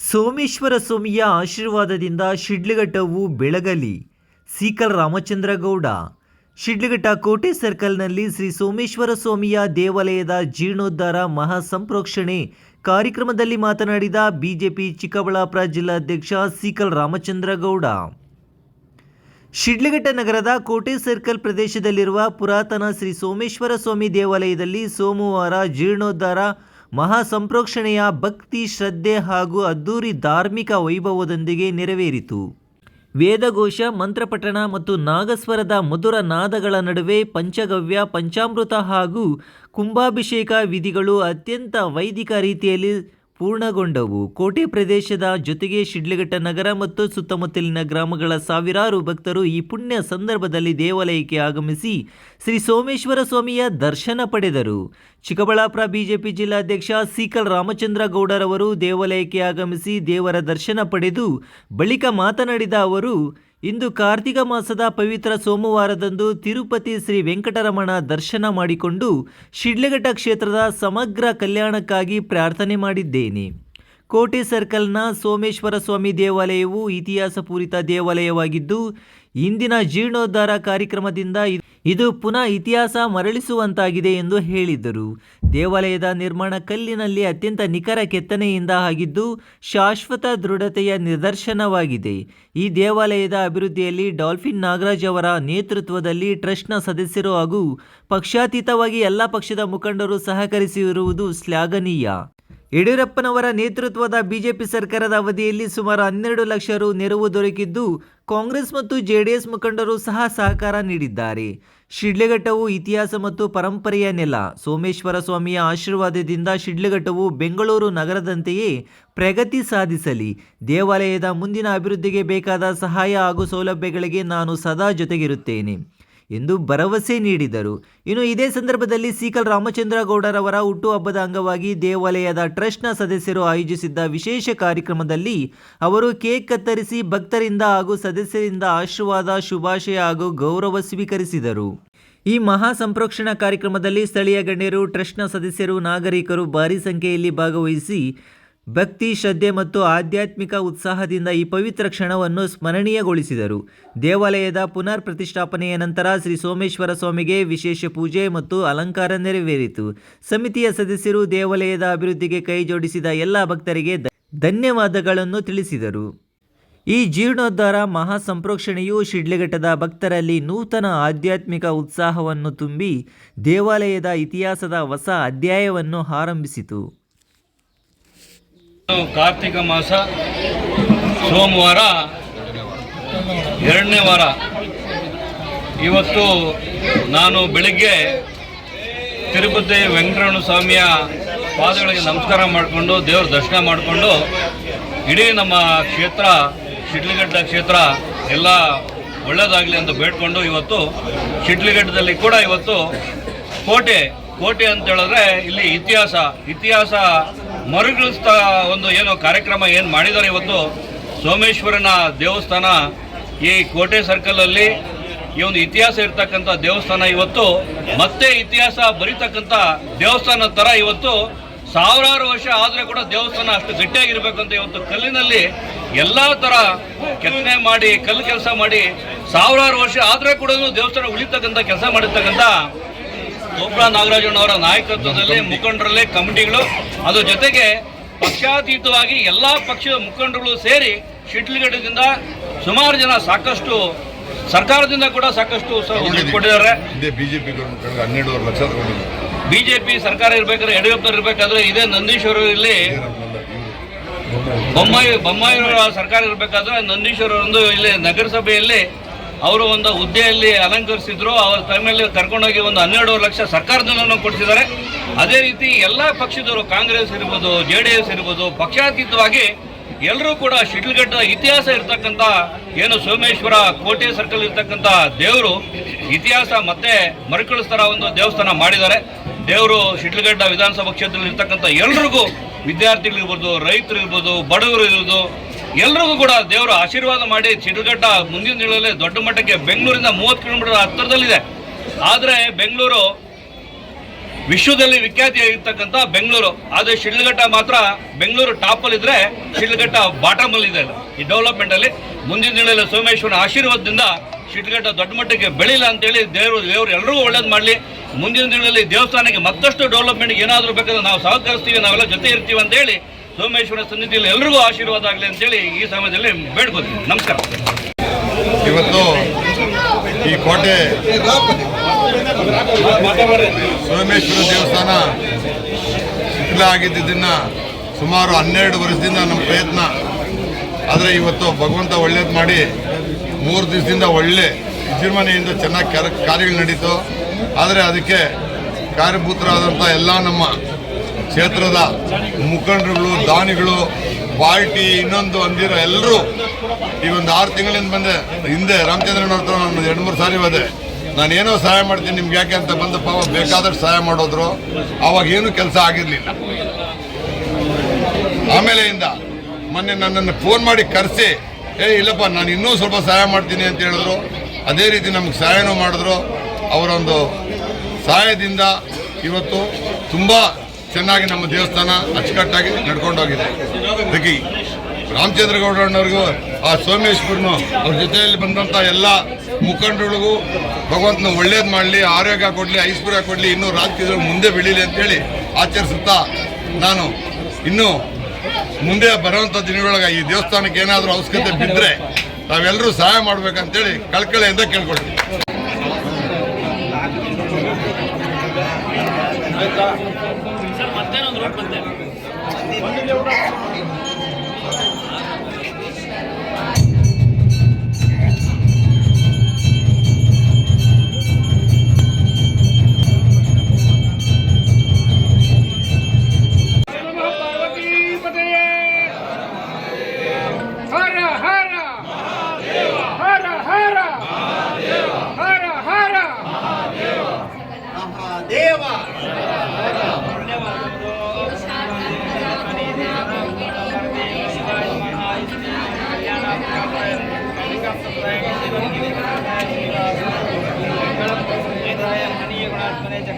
ಸೋಮೇಶ್ವರ ಸ್ವಾಮಿಯ ಆಶೀರ್ವಾದದಿಂದ ಶಿಡ್ಲಘಟ್ಟವು ಬೆಳಗಲಿ. ಸೀಕಲ್ ರಾಮಚಂದ್ರಗೌಡ. ಶಿಡ್ಲಘಟ್ಟ ಕೋಟೆ ಸರ್ಕಲ್ನಲ್ಲಿ ಶ್ರೀ ಸೋಮೇಶ್ವರ ಸ್ವಾಮಿಯ ದೇವಾಲಯದ ಜೀರ್ಣೋದ್ಧಾರ ಮಹಾಸಂಪ್ರೋಕ್ಷಣೆ ಕಾರ್ಯಕ್ರಮದಲ್ಲಿ ಮಾತನಾಡಿದ ಬಿಜೆಪಿ ಚಿಕ್ಕಬಳ್ಳಾಪುರ ಜಿಲ್ಲಾಧ್ಯಕ್ಷ ಸೀಕಲ್ ರಾಮಚಂದ್ರಗೌಡ. ಶಿಡ್ಲಘಟ್ಟ ನಗರದ ಕೋಟೆ ಸರ್ಕಲ್ ಪ್ರದೇಶದಲ್ಲಿರುವ ಪುರಾತನ ಶ್ರೀ ಸೋಮೇಶ್ವರ ಸ್ವಾಮಿ ದೇವಾಲಯದಲ್ಲಿ ಸೋಮವಾರ ಜೀರ್ಣೋದ್ಧಾರ ಮಹಾಸಂಪ್ರೋಕ್ಷಣೆಯ ಭಕ್ತಿ, ಶ್ರದ್ಧೆ ಹಾಗೂ ಅದ್ದೂರಿ ಧಾರ್ಮಿಕ ವೈಭವದೊಂದಿಗೆ ನೆರವೇರಿತು. ವೇದಘೋಷ, ಮಂತ್ರಪಠಣ ಮತ್ತು ನಾಗಸ್ವರದ ಮಧುರ ನಾದಗಳ ನಡುವೆ ಪಂಚಗವ್ಯ, ಪಂಚಾಮೃತ ಹಾಗೂ ಕುಂಭಾಭಿಷೇಕ ವಿಧಿಗಳು ಅತ್ಯಂತ ವೈದಿಕ ರೀತಿಯಲ್ಲಿ ಪೂರ್ಣಗೊಂಡವು. ಕೋಟೆ ಪ್ರದೇಶದ ಜೊತೆಗೆ ಶಿಡ್ಲಘಟ್ಟ ನಗರ ಮತ್ತು ಸುತ್ತಮುತ್ತಲಿನ ಗ್ರಾಮಗಳ ಸಾವಿರಾರು ಭಕ್ತರು ಈ ಪುಣ್ಯ ಸಂದರ್ಭದಲ್ಲಿ ದೇವಾಲಯಕ್ಕೆ ಆಗಮಿಸಿ ಶ್ರೀ ಸೋಮೇಶ್ವರ ಸ್ವಾಮಿಯ ದರ್ಶನ ಪಡೆದರು. ಚಿಕ್ಕಬಳ್ಳಾಪುರ ಬಿಜೆಪಿ ಜಿಲ್ಲಾಧ್ಯಕ್ಷ ಸೀಕಲ್ ರಾಮಚಂದ್ರ ಗೌಡರವರು ದೇವಾಲಯಕ್ಕೆ ಆಗಮಿಸಿ ದೇವರ ದರ್ಶನ ಪಡೆದು ಬಳಿಕ ಮಾತನಾಡಿದ ಅವರು ಇಂದು ಕಾರ್ತಿಕ ಮಾಸದ ಪವಿತ್ರ ಸೋಮವಾರದಂದು ತಿರುಪತಿ ಶ್ರೀ ವೆಂಕಟರಮಣ ದರ್ಶನ ಮಾಡಿಕೊಂಡು ಶಿಡ್ಲಘಟ್ಟ ಕ್ಷೇತ್ರದ ಸಮಗ್ರ ಕಲ್ಯಾಣಕ್ಕಾಗಿ ಪ್ರಾರ್ಥನೆ ಮಾಡಿದ್ದೇನೆ. ಕೋಟೆ ಸರ್ಕಲ್ನ ಸೋಮೇಶ್ವರ ಸ್ವಾಮಿ ದೇವಾಲಯವು ಇತಿಹಾಸ ಪೂರಿತ ದೇವಾಲಯವಾಗಿದ್ದು ಇಂದಿನ ಜೀರ್ಣೋದ್ಧಾರ ಕಾರ್ಯಕ್ರಮದಿಂದ ಇದು ಪುನಃ ಇತಿಹಾಸ ಮರಳಿಸುವಂತಾಗಿದೆ ಎಂದು ಹೇಳಿದರು ದೇವಾಲಯದ ನಿರ್ಮಾಣ ಕಲ್ಲಿನಲ್ಲಿ ಅತ್ಯಂತ ನಿಖರ ಕೆತ್ತನೆಯಿಂದ ಆಗಿದ್ದು, ಶಾಶ್ವತ ದೃಢತೆಯ ನಿದರ್ಶನವಾಗಿದೆ. ಈ ದೇವಾಲಯದ ಅಭಿವೃದ್ಧಿಯಲ್ಲಿ ಡಾಲ್ಫಿನ್ ನಾಗರಾಜ್ ಅವರ ನೇತೃತ್ವದಲ್ಲಿ ಟ್ರಸ್ಟ್ನ ಸದಸ್ಯರು ಹಾಗೂ ಪಕ್ಷಾತೀತವಾಗಿ ಎಲ್ಲ ಪಕ್ಷದ ಮುಖಂಡರು ಸಹಕರಿಸಿರುವುದು ಶ್ಲಾಘನೀಯ. ಯಡಿಯೂರಪ್ಪನವರ ನೇತೃತ್ವದ ಬಿಜೆಪಿ ಸರ್ಕಾರದ ಅವಧಿಯಲ್ಲಿ ಸುಮಾರು ಹನ್ನೆರಡು ಲಕ್ಷ ರು ನೆರವು ದೊರಕಿದ್ದು ಕಾಂಗ್ರೆಸ್ ಮತ್ತು ಜೆಡಿಎಸ್ ಮುಖಂಡರು ಸಹ ಸಹಕಾರ ನೀಡಿದ್ದಾರೆ. ಶಿಡ್ಲಘಟ್ಟವು ಇತಿಹಾಸ ಮತ್ತು ಪರಂಪರೆಯ ನೆಲ. ಸೋಮೇಶ್ವರ ಸ್ವಾಮಿಯ ಆಶೀರ್ವಾದದಿಂದ ಶಿಡ್ಲಘಟ್ಟವು ಬೆಂಗಳೂರು ನಗರದಂತೆಯೇ ಪ್ರಗತಿ ಸಾಧಿಸಲಿ. ದೇವಾಲಯದ ಮುಂದಿನ ಅಭಿವೃದ್ಧಿಗೆ ಬೇಕಾದ ಸಹಾಯ ಹಾಗೂ ಸೌಲಭ್ಯಗಳಿಗೆ ನಾನು ಸದಾ ಜೊತೆಗಿರುತ್ತೇನೆ. ಎಂದು ಭರವಸೆ ನೀಡಿದರು. ಇನ್ನು ಇದೇ ಸಂದರ್ಭದಲ್ಲಿ ಸೀಕಲ್ ರಾಮಚಂದ್ರಗೌಡರವರ ಹುಟ್ಟುಹಬ್ಬದ ಅಂಗವಾಗಿ ದೇವಾಲಯದ ಟ್ರಸ್ಟ್ನ ಸದಸ್ಯರು ಆಯೋಜಿಸಿದ್ದ ವಿಶೇಷ ಕಾರ್ಯಕ್ರಮದಲ್ಲಿ ಅವರು ಕೇಕ್ ಕತ್ತರಿಸಿ ಭಕ್ತರಿಂದ ಹಾಗೂ ಸದಸ್ಯರಿಂದ ಆಶೀರ್ವಾದ, ಶುಭಾಶಯ ಹಾಗೂ ಗೌರವ ಸ್ವೀಕರಿಸಿದರು. ಈ ಮಹಾ ಸಂಪ್ರೋಕ್ಷಣ ಕಾರ್ಯಕ್ರಮದಲ್ಲಿ ಸ್ಥಳೀಯ ಗಣ್ಯರು, ಟ್ರಸ್ಟ್ನ ಸದಸ್ಯರು, ನಾಗರಿಕರು ಭಾರೀ ಸಂಖ್ಯೆಯಲ್ಲಿ ಭಾಗವಹಿಸಿ ಭಕ್ತಿ, ಶ್ರದ್ಧೆ ಮತ್ತು ಆಧ್ಯಾತ್ಮಿಕ ಉತ್ಸಾಹದಿಂದ ಈ ಪವಿತ್ರ ಕ್ಷಣವನ್ನು ಸ್ಮರಣೀಯಗೊಳಿಸಿದರು. ದೇವಾಲಯದ ಪುನರ್ ಪ್ರತಿಷ್ಠಾಪನೆಯ ನಂತರ ಶ್ರೀ ಸೋಮೇಶ್ವರ ಸ್ವಾಮಿಗೆ ವಿಶೇಷ ಪೂಜೆ ಮತ್ತು ಅಲಂಕಾರ ನೆರವೇರಿತು. ಸಮಿತಿಯ ಸದಸ್ಯರು ದೇವಾಲಯದ ಅಭಿವೃದ್ಧಿಗೆ ಕೈ ಜೋಡಿಸಿದ ಎಲ್ಲ ಭಕ್ತರಿಗೆ ಧನ್ಯವಾದಗಳನ್ನು ತಿಳಿಸಿದರು. ಈ ಜೀರ್ಣೋದ್ಧಾರ ಮಹಾ ಸಂಪ್ರೋಕ್ಷಣೆಯು ಶಿಡ್ಲಘಟ್ಟದ ಭಕ್ತರಲ್ಲಿ ನೂತನ ಆಧ್ಯಾತ್ಮಿಕ ಉತ್ಸಾಹವನ್ನು ತುಂಬಿ ದೇವಾಲಯದ ಇತಿಹಾಸದ ಹೊಸ ಅಧ್ಯಾಯವನ್ನು ಆರಂಭಿಸಿತು. ಕಾರ್ತಿಕ ಮಾಸ, ಸೋಮವಾರ, ಎರಡನೇ ವಾರ. ಇವತ್ತು ನಾನು ಬೆಳಿಗ್ಗೆ ತಿರುಪತಿ ವೆಂಕಟರಮಣ ಸ್ವಾಮಿಯ ಪಾದಗಳಿಗೆ ನಮಸ್ಕಾರ ಮಾಡಿಕೊಂಡು, ದೇವ್ರ ದರ್ಶನ ಮಾಡಿಕೊಂಡು, ಇಡೀ ನಮ್ಮ ಕ್ಷೇತ್ರ, ಶಿಡ್ಲಘಟ್ಟ ಕ್ಷೇತ್ರ ಎಲ್ಲ ಒಳ್ಳೆಯದಾಗಲಿ ಅಂತ ಬೇಡ್ಕೊಂಡು ಇವತ್ತು ಶಿಡ್ಲಘಟ್ಟದಲ್ಲಿ ಕೂಡ ಇವತ್ತು ಕೋಟೆ ಕೋಟೆ ಅಂತ ಹೇಳಿದ್ರೆ ಇಲ್ಲಿ ಇತಿಹಾಸ ಇತಿಹಾಸ ಮರುಗಿಳಿಸ್ತಾ ಒಂದು ಏನು ಕಾರ್ಯಕ್ರಮ ಏನು ಮಾಡಿದ್ದಾರೆ ಇವತ್ತು ಸೋಮೇಶ್ವರನ ದೇವಸ್ಥಾನ ಈ ಕೋಟೆ ಸರ್ಕಲಲ್ಲಿ ಈ ಒಂದು ಇತಿಹಾಸ ಇರ್ತಕ್ಕಂಥ ದೇವಸ್ಥಾನ ಇವತ್ತು, ಮತ್ತೆ ಇತಿಹಾಸ ಬರೀತಕ್ಕಂಥ ದೇವಸ್ಥಾನ ಥರ ಇವತ್ತು ಸಾವಿರಾರು ವರ್ಷ ಆದರೆ ಕೂಡ ದೇವಸ್ಥಾನ ಅಷ್ಟು ಗಟ್ಟಿಯಾಗಿರ್ಬೇಕು ಅಂತ ಇವತ್ತು ಕಲ್ಲಿನಲ್ಲಿ ಎಲ್ಲ ಥರ ಕೆತ್ತನೆ ಮಾಡಿ, ಕಲ್ಲು ಕೆಲಸ ಮಾಡಿ ಸಾವಿರಾರು ವರ್ಷ ಆದರೆ ಕೂಡ ದೇವಸ್ಥಾನ ಉಳಿತಕ್ಕಂಥ ಕೆಲಸ ಮಾಡಿರ್ತಕ್ಕಂಥ ಗೋಪುರ ನಾಗರಾಜಣ್ಣವರ ನಾಯಕತ್ವದಲ್ಲಿ ಮುಖಂಡರಲ್ಲಿ ಕಮಿಟಿಗಳು. ಅದ್ರ ಜೊತೆಗೆ ಪಕ್ಷಾತೀತವಾಗಿ ಎಲ್ಲ ಪಕ್ಷದ ಮುಖಂಡರುಗಳು ಸೇರಿ ಶಿಡ್ಲಘಟ್ಟದಿಂದ ಸುಮಾರು ಜನ ಸಾಕಷ್ಟು ಸರ್ಕಾರದಿಂದ ಕೂಡ ಸಾಕಷ್ಟು ಕೊಟ್ಟಿದ್ದಾರೆ. ಬಿಜೆಪಿ ಲಕ್ಷ ಬಿಜೆಪಿ ಸರ್ಕಾರ ಇರ್ಬೇಕಾದ್ರೆ ಯಡಿಯೂರಪ್ಪ ಇರಬೇಕಾದ್ರೆ ಇದೇ ನಂದೀಶ್ವರ ಇಲ್ಲಿ ಬೊಮ್ಮಾಯಿ ಬೊಮ್ಮಾಯಿಯವರ ಸರ್ಕಾರ ಇರಬೇಕಾದ್ರೆ ನಂದೀಶ್ವರ ಒಂದು ಇಲ್ಲಿ ನಗರಸಭೆಯಲ್ಲಿ ಅವರು ಒಂದು ಹುದ್ದೆಯಲ್ಲಿ ಅಲಂಕರಿಸಿದ್ರು. ಅವರ ತಮ್ಮಲ್ಲಿ ಕರ್ಕೊಂಡೋಗಿ ಒಂದು ಹನ್ನೆರಡು ಲಕ್ಷ ಸರ್ಕಾರದಿಂದ ಕೊಡಿಸಿದ್ದಾರೆ. ಅದೇ ರೀತಿ ಎಲ್ಲ ಪಕ್ಷದವರು, ಕಾಂಗ್ರೆಸ್ ಇರ್ಬೋದು, ಜೆ ಡಿ ಎಸ್ ಇರ್ಬೋದು, ಪಕ್ಷಾತೀತವಾಗಿ ಎಲ್ಲರೂ ಕೂಡ ಶಿಡ್ಲಘಟ್ಟದ ಇತಿಹಾಸ ಇರ್ತಕ್ಕಂಥ ಏನು ಸೋಮೇಶ್ವರ ಕೋಟೆ ಸರ್ಕಲ್ ಇರ್ತಕ್ಕಂಥ ದೇವರು ಇತಿಹಾಸ ಮತ್ತೆ ಮರುಕಳಿಸ್ತಾರ ಒಂದು ದೇವಸ್ಥಾನ ಮಾಡಿದ್ದಾರೆ. ದೇವರು ಶಿಡ್ಲಘಟ್ಟ ವಿಧಾನಸಭಾ ಕ್ಷೇತ್ರದಲ್ಲಿ ಇರ್ತಕ್ಕಂಥ ಎಲ್ರಿಗೂ ವಿದ್ಯಾರ್ಥಿಗಳಿರ್ಬೋದು ರೈತರು ಇರ್ಬೋದು ಬಡವರು ಇರ್ಬೋದು ಎಲ್ರಿಗೂ ಕೂಡ ದೇವರು ಆಶೀರ್ವಾದ ಮಾಡಿ ಚಿಟುಗಡ್ಡ ಮುಂದಿನ ದಿನಗಳಲ್ಲಿ ದೊಡ್ಡ ಮಟ್ಟಕ್ಕೆ ಬೆಂಗಳೂರಿಂದ ಮೂವತ್ತು ಕಿಲೋಮೀಟರ್ ಹತ್ತಿರದಲ್ಲಿದೆ. ಆದರೆ ಬೆಂಗಳೂರು ವಿಶ್ವದಲ್ಲಿ ವಿಖ್ಯಾತಿಯಾಗಿರ್ತಕ್ಕಂಥ ಬೆಂಗಳೂರು. ಆದರೆ ಶಿಡ್ಲಘಟ್ಟ ಮಾತ್ರ ಬೆಂಗಳೂರು ಟಾಪಲ್ಲಿದ್ದರೆ ಶಿಡ್ಲಘಟ್ಟ ಬಾಟಮಲ್ಲಿದೆ ಈ ಡೆವಲಪ್ಮೆಂಟಲ್ಲಿ ಮುಂದಿನ ದಿನಗಳಲ್ಲಿ ಸೋಮೇಶ್ವರನ ಆಶೀರ್ವಾದದಿಂದ ಶಿಡ್ಲಘಟ್ಟ ದೊಡ್ಡ ಮಟ್ಟಕ್ಕೆ ಬೆಳಿಲ್ಲ ಅಂತೇಳಿ ದೇವರು ದೇವರು ಎಲ್ಲರಿಗೂ ಒಳ್ಳೇದು ಮಾಡಲಿ. ಮುಂದಿನ ದಿನಗಳಲ್ಲಿ ದೇವಸ್ಥಾನಕ್ಕೆ ಮತ್ತಷ್ಟು ಡೆವಲಪ್ಮೆಂಟ್ಗೆ ಏನಾದರೂ ಬೇಕಾದ್ರೆ ನಾವು ಸಹಕರಿಸ್ತೀವಿ, ನಾವೆಲ್ಲ ಜೊತೆ ಇರ್ತೀವಿ ಅಂತೇಳಿ ಸೋಮೇಶ್ವರ ಸನ್ನಿಧಿಯಲ್ಲಿ ಎಲ್ರಿಗೂ ಆಶೀರ್ವಾದ ಆಗಲಿ ಅಂತೇಳಿ ಈ ಸಮಯದಲ್ಲಿ ಬೇಡ್ಕೊತೀನಿ ನಮಸ್ಕಾರ. ಇವತ್ತು ಈ ಕೋಟೆ ಸೋಮೇಶ್ವರ ದೇವಸ್ಥಾನ ಶಿಥಿಲ ಆಗಿದ್ದನ್ನ ಸುಮಾರು ಹನ್ನೆರಡು ವರ್ಷದಿಂದ ನಮ್ಮ ಪ್ರಯತ್ನ. ಆದರೆ ಇವತ್ತು ಭಗವಂತ ಒಳ್ಳೇದು ಮಾಡಿ ಮೂರು ದಿವಸದಿಂದ ಒಳ್ಳೆ ವಿಜೃಂಭಣೆಯಿಂದ ಚೆನ್ನಾಗಿ ಕಾರ್ಯಗಳು ನಡೀತು. ಆದರೆ ಅದಕ್ಕೆ ಕಾರ್ಯಭೂತರಾದಂಥ ಎಲ್ಲ ನಮ್ಮ ಕ್ಷೇತ್ರದ ಮುಖಂಡರುಗಳು, ದಾನಿಗಳು ಪಾರ್ಟಿ ಇನ್ನೊಂದು ಅಂದಿರೋ ಎಲ್ಲರೂ ಈ ಒಂದು ಆರು ತಿಂಗಳಿಂದ ಬಂದೆ. ಹಿಂದೆ ರಾಮಚಂದ್ರನ ಹತ್ರ ನಾನು ಎರಡು ಮೂರು ಸಾರಿ ಹೋದೆ. ನಾನು ಏನೋ ಸಹಾಯ ಮಾಡ್ತೀನಿ ನಿಮ್ಗೆ ಯಾಕೆ ಅಂತ ಬಂದ ಪಾಪ ಬೇಕಾದಷ್ಟು ಸಹಾಯ ಮಾಡೋದ್ರು. ಅವಾಗ ಏನೂ ಕೆಲಸ ಆಗಿರಲಿಲ್ಲ. ಆಮೇಲೆಯಿಂದ ಮೊನ್ನೆ ನನ್ನನ್ನು ಫೋನ್ ಮಾಡಿ ಕರೆಸಿ, ಏ, ಇಲ್ಲಪ್ಪ, ನಾನು ಇನ್ನೂ ಸ್ವಲ್ಪ ಸಹಾಯ ಮಾಡ್ತೀನಿ ಅಂತ ಹೇಳಿದ್ರು. ಅದೇ ರೀತಿ ನಮ್ಗೆ ಸಹಾಯನೂ ಮಾಡಿದ್ರು. ಅವರೊಂದು ಸಹಾಯದಿಂದ ಇವತ್ತು ತುಂಬ ಚೆನ್ನಾಗಿ ನಮ್ಮ ದೇವಸ್ಥಾನ ಅಚ್ಚುಕಟ್ಟಾಗಿ ನಡ್ಕೊಂಡೋಗಿದೆ. ಅದಕ್ಕೆ ರಾಮಚಂದ್ರ ಗೌಡಣ್ಣವ್ರಿಗೂ ಆ ಸೋಮೇಶ್ವರನು ಅವ್ರ ಜೊತೆಯಲ್ಲಿ ಬಂದಂಥ ಎಲ್ಲ ಮುಖಂಡರಿಗೂ ಭಗವಂತನ ಒಳ್ಳೇದು ಮಾಡಲಿ, ಆರೋಗ್ಯ ಕೊಡಲಿ, ಐಶ್ವರ್ಯ ಕೊಡಲಿ, ಇನ್ನೂ ರಾಜಕೀಯದಲ್ಲಿ ಮುಂದೆ ಬೆಳೀಲಿ ಅಂತೇಳಿ ಆಚರಿಸುತ್ತಾ ನಾನು ಇನ್ನೂ ಮುಂದೆ ಬರುವಂಥ ದಿನಗಳೊಳಗೆ ಈ ದೇವಸ್ಥಾನಕ್ಕೆ ಏನಾದರೂ ಅವಶ್ಯಕತೆ ಬಿದ್ದರೆ ನಾವೆಲ್ಲರೂ ಸಹಾಯ ಮಾಡ್ಬೇಕಂತೇಳಿ ಕಳ್ಕಳೆಯಿಂದ ಕೇಳ್ಕೊಳ್ತೀವಿ ನಮಃ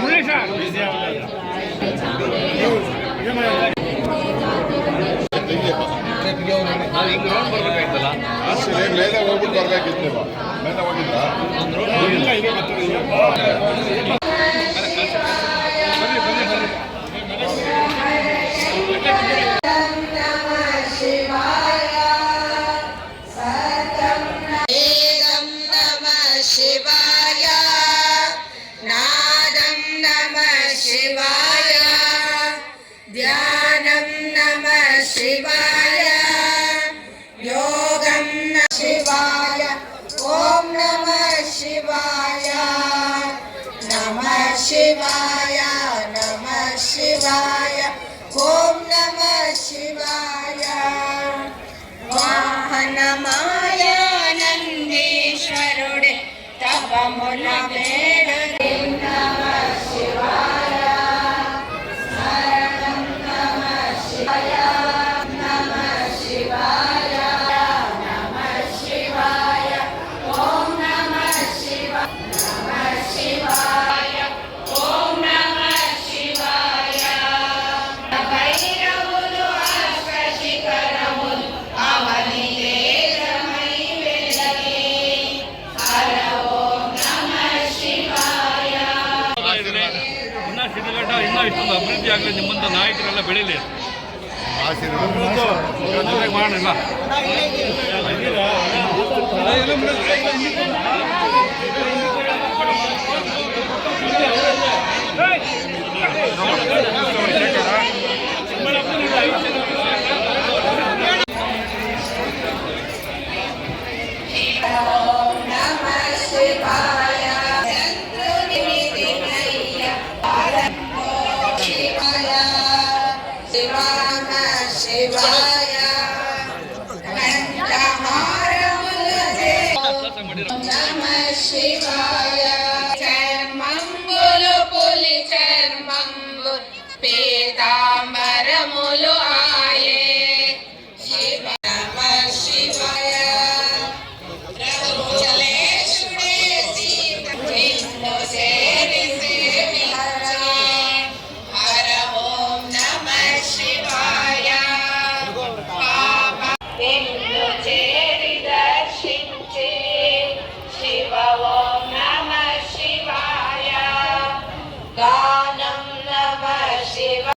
ಮುರಳಿ ಸರ್ ನಾವು ಹಿಂಗೆ ರೋಡ್ ಬರ್ಬೇಕಾಯ್ತಲ್ಲ ಮೇಲೆ ಹೋಗ್ಬಿಟ್ಟು ಬರ್ಬೇಕಿತ್ತು ಮೇಲೆ ಹೋಗಿಲ್ಲ शिवाय नमः शिवाय ಕರ್ನಾಟಕ ಇನ್ನೂ ಇಷ್ಟೊಂದು ಅಭಿವೃದ್ಧಿ ಆಗಲಿ ನಿಮ್ಮಂಥ ನಾಯಕರೆಲ್ಲ ಬೆಳೀಲಿ. ಮಾಡೋಣ.